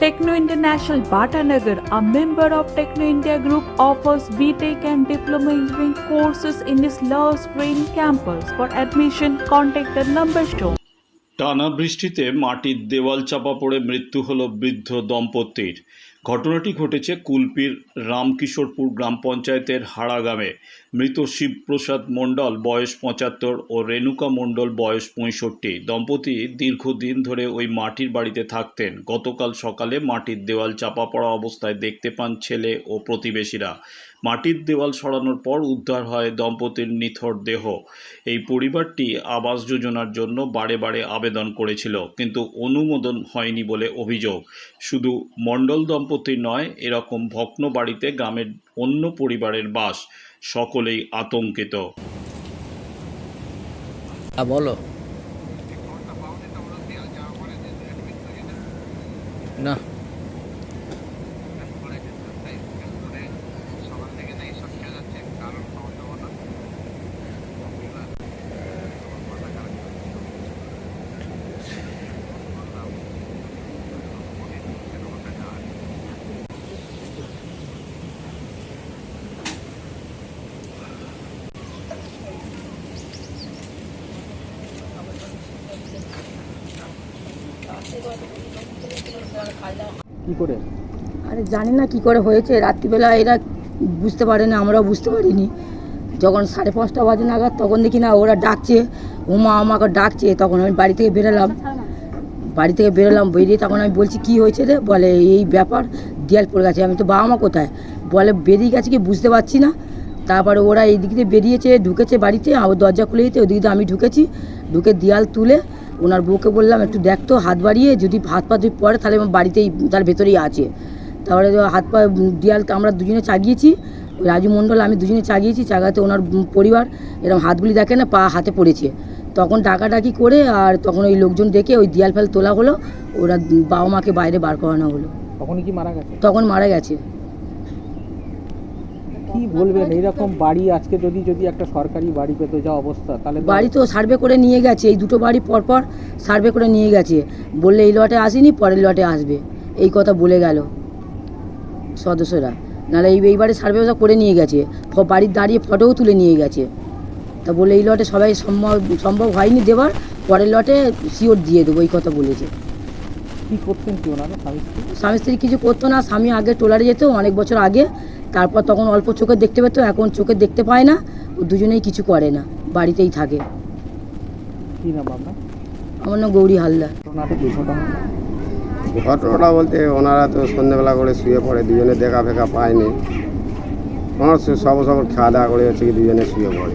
Techno International Bhatanagar, a member of Techno India Group, offers BTEC and Diploma Engineering courses in its Love Spring campus. For admission, contact the number shown. টানা বৃষ্টিতে মাটির দেওয়াল চাপা পড়ে মৃত্যু হলো বৃদ্ধ দম্পতির ঘটনাটি ঘটেছে কুলপির রামকিশোরপুর গ্রাম পঞ্চায়েতের হাড়াগামে। মৃত শিবপ্রসাদ মণ্ডল বয়স পঁচাত্তর ও রেণুকা মণ্ডল বয়স পঁয়ষট্টি। দম্পতি দীর্ঘদিন ধরে ওই মাটির বাড়িতে থাকতেন। গতকাল সকালে মাটির দেওয়াল চাপা পড়া অবস্থায় দেখতে পান ছেলে ও প্রতিবেশীরা। মাটির দেওয়াল সরানোর পর উদ্ধার হয় দম্পতির নিথর দেহ। এই পরিবারটি আবাস যোজনার জন্য বারে বারে আবেদন করেছিল, কিন্তু অনুমোদন হয়নি বলে অভিযোগ। শুধু মণ্ডল দম্পতির নয়, এরকম ভগ্ন বাড়িতে গ্রামের অন্য পরিবারের বাস সকলেই আতঙ্কিত। বলো। না। কি করে? আরে জানি না কি করে হয়েছে। রাত্রিবেলা এরা বুঝতে পারে না, আমরাও বুঝতে পারিনি। যখন সাড়ে পাঁচটা বাজে নাগাদ, তখন দেখি না ওরা ডাকছে। উমা আমাকে ডাকছে। তখন আমি বাড়ি থেকে বেরোলাম। বাড়ি থেকে বেরোলাম, বেরিয়ে তখন আমি বলছি, কি হয়েছে রে? বলে, এই ব্যাপার দেয়াল পড়ে গেছে। আমি তো বাবা মা কোথায়? বলে, বেরিয়ে গেছে কি বুঝতে পারছি না। তারপরে ওরা এই দিক দিয়ে বেরিয়েছে, ঢুকেছে বাড়িতে। আমার দরজা খুলে দিতে, ওদিক দিয়ে আমি ঢুকেছি। ঢুকে দেয়াল তুলে ওনার বউকে বললাম একটু দেখ তো হাত বাড়িয়ে যদি হাত পা যদি পড়ে তাহলে আমার বাড়িতেই তার ভেতরেই আছে। তারপরে হাত পা দেয়াল আমরা দুজনে চাগিয়েছি ওই রাজু মণ্ডল আমি দুজনে চাগিয়েছি চাগাতে ওনার পরিবার এরকম হাতগুলি দেখে না পা হাতে পড়েছে। তখন ডাকাডাকি করে আর তখন ওই লোকজন ডেকে ওই দেয়াল ফেল তোলা হলো ওরা বাবা মাকে বাইরে বার করানো হলো। তখনই কি মারা গেছে? তখন মারা গেছে। কি বলবেন? এইরকম বাড়ি আজকে যদি যদি একটা সরকারি বাড়ি পেতো যা অবস্থা তাহলে বাড়ি তো সার্ভে করে নিয়ে গেছে। এই দুটো বাড়ি পরপর সার্ভে করে নিয়ে গেছে। বললে এই লটে আসেনি পরের লটে আসবে। এই কথা বলে গেল সদস্যরা। নাহলে এই এইবারে সার্ভে করে নিয়ে গেছে। বাড়ির দাঁড়িয়ে ফটোও তুলে নিয়ে গেছে। তা বলে এই লটে সবাই সম্ভব সম্ভব হয়নি দেওয়ার পরের লটে শিওর দিয়ে দেবো এই কথা বলেছে। কি করতেন কি ওনারা? স্বামী স্ত্রী কিছু করতো না স্বামী আগে টোলারে যেত অনেক বছর আগে তারপর তখন অল্প চোখে দেখতে পেতো এখন চোখে দেখতে পায় না ও দুজনেই কিছু করে না বাড়িতেই থাকে। কি নাম আপনার? আমার নাম গৌরী হালদার। ঘটনাটা বলতে ওনারা তো সন্ধ্যেবেলা করে শুয়ে পড়ে দুজনে দেখা ফেকা পায়নি। ওনার সব সব খাওয়া দাওয়া করে হচ্ছে কি দুজনে শুয়ে পড়ে।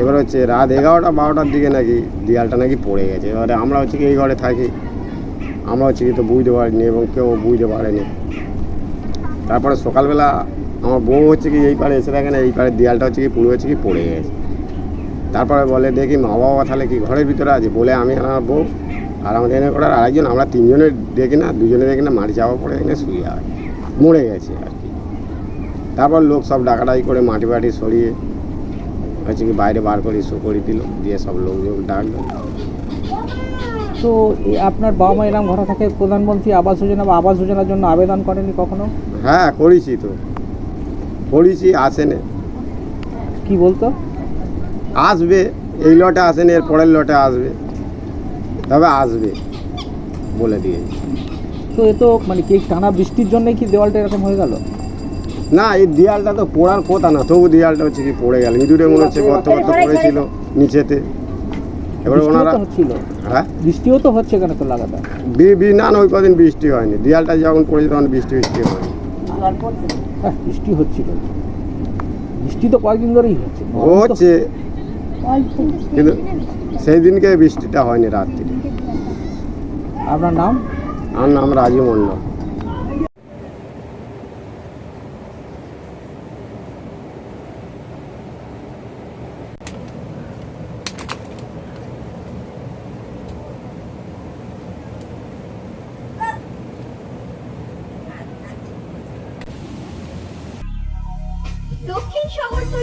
এবার হচ্ছে রাত এগারোটা বারোটার দিকে নাকি দেয়ালটা নাকি পড়ে গেছে। এবারে আমরা হচ্ছে কি এই ঘরে থাকি। আমরা হচ্ছে কি তো বুঝতে পারিনি এবং কেউ বুঝতে পারেনি। তারপরে সকালবেলা আমার বউ হচ্ছে কি এই পারে এসে দেখে না, এই পারে দেয়ালটা হচ্ছে কি পুরো হচ্ছে কি পড়ে গেছে। তারপরে বলে, দেখি মা বাবা তাহলে কি ঘরের ভিতরে আছে? বলে, আমি আমার বউ আর আমাদের এনে করার আরেকজন, আমরা তিনজনে দেখি না, দুজনে দেখি না, মাটি চাপা পড়ে এখানে শুয়ে আছে, মরে গেছে আর কি। তারপর লোক সব ডাকাডাকি করে মাটি বাটি সরিয়ে হচ্ছে কি বাইরে বার করে শো করে দিল, দিয়ে সব লোকজন ডাকলো। তো আপনার বাবা মা এরকম ঘরে থাকে প্রধানমন্ত্রী আবাস যোজনা বা আবাস যোজনার জন্য আবেদন করেনি কখনো? হ্যাঁ করেছি তো। করেছি আসেনে। কি বলতো? আসবে এই লটে আসেনি এর পরের লটে আসবে। তবে আসবে বলে দিয়েছি। তো এ তো মানে কি টানা বৃষ্টির জন্য কি দেওয়ালটা এরকম হয়ে গেল? না এই দেয়ালটা তো পড়ার কথা না তবু দেয়ালটা হচ্ছে কি পড়ে গেল। ইঁদুরে মনে হচ্ছে গর্ত গর্ত পড়েছিল নিচেতে। এবার ওনারা হ্যাঁ? বৃষ্টিও তো হচ্ছে কেন তো লাগাতার? বি- না ওই কদিন বৃষ্টি হয়নি। দেয়ালটা যখন পড়েছে তখন বৃষ্টি বৃষ্টি হয়নি। হ্যাঁ বৃষ্টি হচ্ছিল। বৃষ্টি তো কয়েকদিন ধরেই হচ্ছে। হচ্ছে। কিন্তু সেই দিনকে বৃষ্টিটা হয়নি রাত্রি। আপনার নাম? আমার নাম রাজু মণ্ডল দক্ষিণ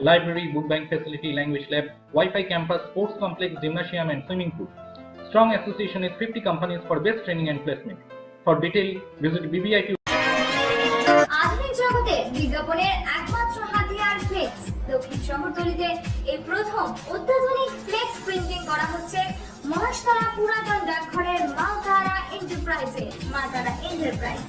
library, book bank facility, language lab, Wi-Fi campus, sports complex, gymnasium, and swimming pool. Strong association with 50 companies for best training and placement. For detail, visit আধুনিক জগতে একমাত্র প্রথম প্রিন্টিং করা হচ্ছে মহাশতলা পুরাতন ডাকঘরের মা তারা এন্টারপ্রাইজে মা তারা এন্টারপ্রাইজ